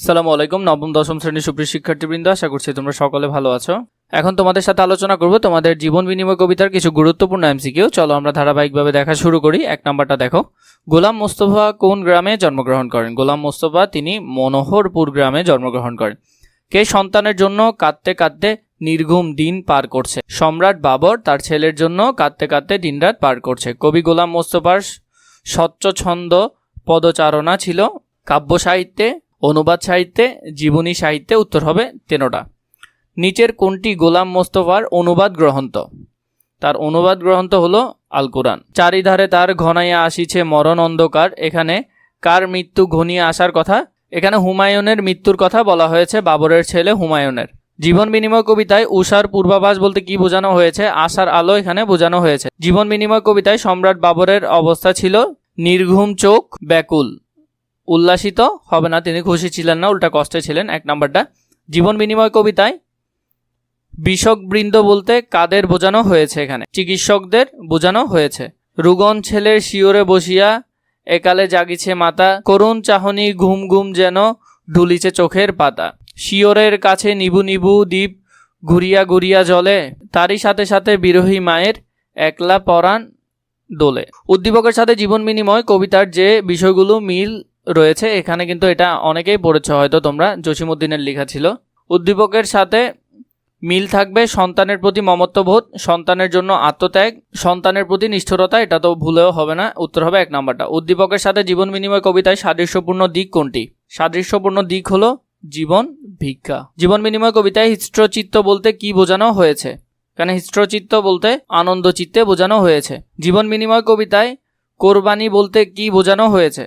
সালামু আলাইকুম, নবম, দশম শ্রেণির সুপ্রিয় শিক্ষার্থীবৃন্দ, আশা করছি তোমরা সকলে ভালো আছো। এখন তোমাদের সাথে আলোচনা করব তোমাদের জীবন বিনিময় কবিতার কিছু গুরুত্বপূর্ণ এমসিকিউ। চলো আমরা ধারাবাহিকভাবে দেখা শুরু করি। এক নাম্বারটা দেখো। গোলাম মোস্তফা কোন গ্রামে জন্মগ্রহণ করেন? গোলাম মোস্তফা, তিনি মনোহরপুর গ্রামে জন্মগ্রহণ করেন। কে সন্তানের জন্য কাঁদতে কাঁদতে নির্ঘুম দিন পার করছে? সম্রাট বাবর, তার ছেলের জন্য কাঁদতে কাঁদতে দিনরাত পার করছে। কবি গোলাম মোস্তফার স্বচ্ছ ছন্দ, পদচারণা ছিল। কাব্য সাহিত্যে অনুবাদ সাহিত্যে, জীবনী সাহিত্যে উত্তর হবে তেরোটা। নিচের কোনটি গোলাম মোস্তফার অনুবাদ গ্রন্থ? তার অনুবাদ গ্রন্থ হলো আল কোরআন। চারিধারে তার ঘনাইয়া আসিছে মরণ অন্ধকার। এখানে কার মৃত্যু ঘনিয়ে আসার কথা? এখানে হুমায়ুনের মৃত্যুর কথা বলা হয়েছে, বাবরের ছেলে হুমায়ুনের। জীবন বিনিময় কবিতায় উষার পূর্বাভাস বলতে কি বোঝানো হয়েছে? আশার আলো এখানে বোঝানো হয়েছে। জীবন বিনিময় কবিতায় সম্রাট বাবরের অবস্থা ছিল নির্ঘুম চোখ, ব্যাকুল। উল্লাসিত হবে না, তিনি খুশি ছিলেন না, উল্টা কষ্টে ছিলেন। এক নাম্বারটা, জীবন বিনিময় কবিতায় বৃন্দ বলতে কাদের বোঝানো হয়েছে এখানে? চিকিৎসকদের বোঝানো হয়েছে। রুগন ছেলের শিওরে বসিয়া একালে জাগিছে মাতা, করুণ চাহনি ঘুম ঘুম যেন ঢুলিছে চোখের পাতা। শিওরের কাছে নিবু নিবু দ্বীপ ঘুরিয়া ঘুরিয়া জলে তারই সাথে সাথে বিরোহী মায়ের একলা পরাণ দোলে। উদ্দীপকের সাথে জীবন বিনিময় কবিতার যে বিষয়গুলো মিল রয়েছে, এখানে কিন্তু এটা অনেকেই পড়েছে, হয়তো তোমরা জসিমুদ্দিনের লেখা ছিল। উদ্দীপকের সাথে মিল থাকবে সন্তানের প্রতি মমত্ববোধ, সন্তানের জন্য আত্মত্যাগ, সন্তানের প্রতি নিষ্ঠুরতা, এটা তো ভুলেও হবে না, উত্তর হবে এক নাম্বারটা। উদ্দীপকের সাথে জীবন বিনিময় কবিতায় সাদৃশ্যপূর্ণ দিক কোনটি? সাদৃশ্যপূর্ণ দিক হলো জীবন ভিক্ষা। জীবন বিনিময় কবিতায় হিস্ট্রচিত্ত বলতে কি বোঝানো হয়েছে? এখানে হিস্ট্রচিত্ত বলতে আনন্দ চিত্তে বোঝানো হয়েছে। জীবন বিনিময় কবিতায় কোরবানি বলতে কি বোঝানো হয়েছে?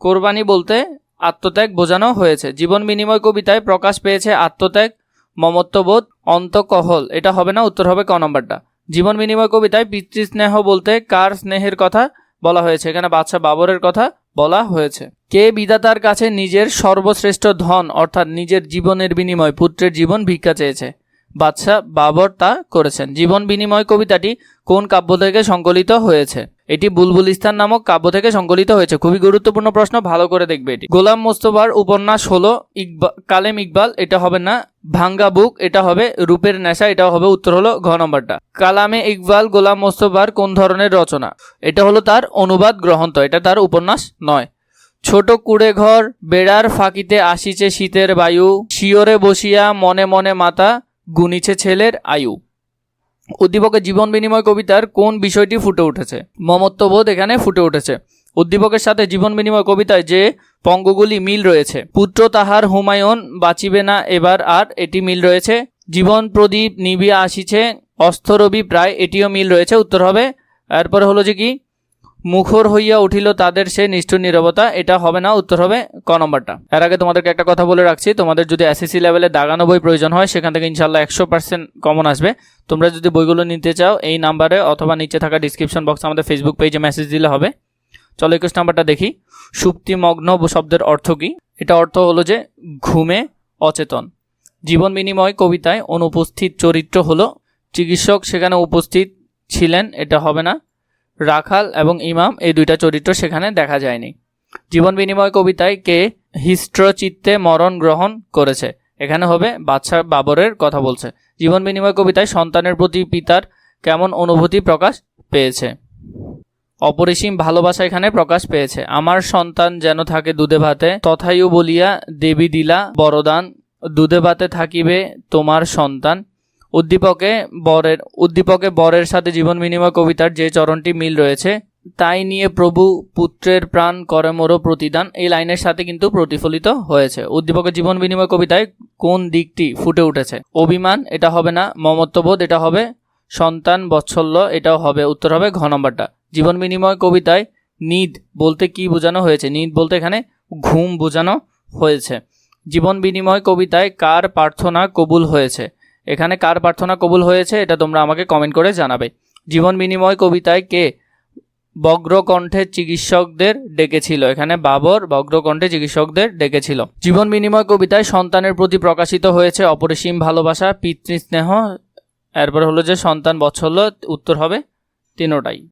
কোরবানি বলতে আত্মত্যাগ বোঝানো হয়েছে। জীবন বিনিময় কবিতায় প্রকাশ পেয়েছে আত্মত্যাগ, মমত্ববোধ, অন্তকহল। এটা হবে না, উত্তর হবে ক নম্বরটা। জীবন বিনিময় কবিতায় পিতৃস্নেহ বলতে কার স্নেহের কথা বলা হয়েছে? এখানে বাদশা বাবরের কথা বলা হয়েছে। কে বিধাতার কাছে নিজের সর্বশ্রেষ্ঠ ধন, অর্থাৎ নিজের জীবনের বিনিময়, পুত্রের জীবন ভিক্ষা চেয়েছে? বাদশাহ বাবর তা করেছেন। জীবন বিনিময় কবিতাটি কোন কাব্য থেকে সংকলিত হয়েছে? এটি বুলবুলিস্তান নামক কাব্য থেকে সংকলিত হয়েছে। খুবই গুরুত্বপূর্ণ প্রশ্ন, ভালো করে দেখবে এটি। গোলাম মোস্তফার উপন্যাস হলো ইকবাল কালেম ইকবাল, এটা হবে না, ভাঙ্গা বুক, এটা হবে রূপের নেশা, এটা হবে উত্তর হলো ঘ নম্বরটা। কালামে ইকবাল, গোলাম মোস্তফার কোন ধরনের রচনা? এটা হলো তার অনুবাদ গ্রহন্ত এটা তার উপন্যাস নয়। ছোট কুড়ে ঘর, বেড়ার ফাঁকিতে আসিছে শীতের বায়ু শিওরে বসিয়া মনে মনে মাতা, গুনিছে ছেলের আয়ু। উদ্দীপকের জীবন বিনিময় কবিতার কোন বিষয়টি ফুটে উঠেছে? মমত্ববোধ এখানে ফুটে উঠেছে। উদ্দীপকের সাথে জীবন বিনিময় কবিতায় যে পঙ্গগুলি মিল রয়েছে, পুত্র তাহার হুমায়ুন বাঁচিবে না এবার আর এটি মিল রয়েছে। জীবন প্রদীপ নিবিয়া আসিছে অস্থরবি প্রায় এটিও মিল রয়েছে। উত্তর হবে, এরপরে হলো যে কি? মুখর হইয়া উঠিল তাদের সে নিষ্ঠুর নিরবতা, এটা হবে না, উত্তর হবে ক নম্বরটা। এর আগে তোমাদেরকে একটা কথা বলে রাখছি, তোমাদের যদি এসএসসি লেভেলে দাগানো বই প্রয়োজন হয়, সেখান থেকে ইনশাল্লাহ একশো পার্সেন্ট কমন আসবে। তোমরা যদি বইগুলো নিতে চাও, এই নাম্বারে অথবা নিচে থাকা ডিসক্রিপশন বক্স আমাদের ফেসবুক পেজে মেসেজ দিলে হবে। চলো একুশ নাম্বারটা দেখি। সুপ্তিমগ্ন শব্দের অর্থ কী? এটা অর্থ হলো যে ঘুমে অচেতন। জীবন বিনিময় কবিতায় অনুপস্থিত চরিত্র হলো, চিকিৎসক সেখানে উপস্থিত ছিলেন, এটা হবে না। রাখাল এবং ইমাম এই দুইটা চরিত্র সেখানে দেখা যায়নি। জীবন বিনিময় কবিতায় কে হিস্ট্রচিত্তে মরণ গ্রহণ করেছে, এখানে হবে বাদশাহ বাবরের কথা বলছে। জীবন বিনিময় কবিতায় সন্তানের প্রতি পিতার কেমন অনুভূতি প্রকাশ পেয়েছে? অপরিসীম ভালোবাসা এখানে প্রকাশ পেয়েছে। আমার সন্তান যেন থাকে দুধে ভাতে তথায়ু বলিয়া দেবী দিলা বরদান, দুধে ভাতে থাকিবে তোমার সন্তান। উদ্দীপকে বরের উদ্দীপকে বরের সাথে জীবন বিনিময় কবিতার যে চরণটি মিল রয়েছে, তাই নিয়ে প্রভু পুত্রের প্রাণ করে মোরো প্রতিদান, এই লাইনের সাথে কিন্তু প্রতিফলিত হয়েছে। উদ্দীপকের জীবন বিনিময় কবিতায় কোন দিকটি ফুটে উঠেছে? অভিমান, এটা হবে না। মমত্ববোধ, এটা হবে সন্তান বৎসল্য, এটাও হবে, উত্তর হবে ঘ নম্বরটা। জীবন বিনিময় কবিতায় নিদ বলতে কি বোঝানো হয়েছে? নিদ বলতে এখানে ঘুম বোঝানো হয়েছে। জীবন বিনিময় কবিতায় কার প্রার্থনা কবুল হয়েছে? এখানে কার প্রার্থনা কবুল হয়েছে এটা তোমরা আমাকে কমেন্ট করে জানাবে। জীবন বিনিময় কবিতায় কে? বগ্রকণ্ঠে চিকিৎসকদের ডেকেছিল। এখানে বাবর বগ্রকণ্ঠে চিকিৎসকদের ডেকেছিল। জীবন বিনিময় কবিতায় সন্তানের প্রতি প্রকাশিত হয়েছে অপরিসীম ভালোবাসা, পিতৃস্নেহ, এরপর হলো যে সন্তান বছর উত্তর হবে তিনোটাই।